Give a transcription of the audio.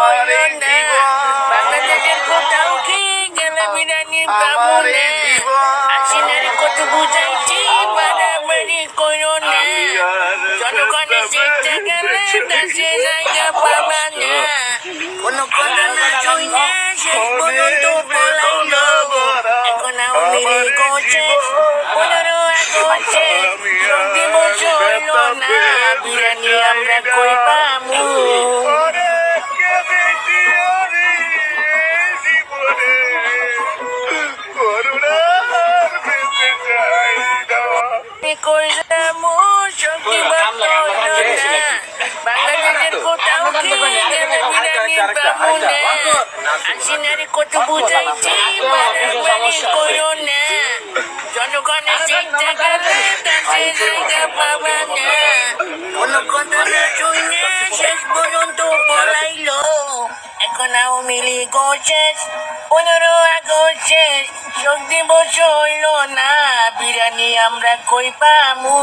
আমার এই জীবন বাংলাদেশের কোথাও কি গেলে বিরানির কামনে আসিনার কত বুঝাইছি বাড়াবাড়ি করো না। জায়গা পাবা না। কোনো কথা না শুনে আমরা কই আমি শক্তি বাপ্ত হলো না? বাংলাদেশের কোথাও কি যেন বিরানি পাবো না হাসিনারে কত বুঝাইছি বাড়াবাড়ি করো না। জনগণের চিন্তা করে তাতে জায়গা পাবা না। কোনো কথা না শুনে শেষ পর্যন্ত পলাইলো। এখন আওয়ামী লীগ শেষ পনেরো আগস্ট শেষ। যোগ দিবস হইল না। বিরানি আমরা কই পামু?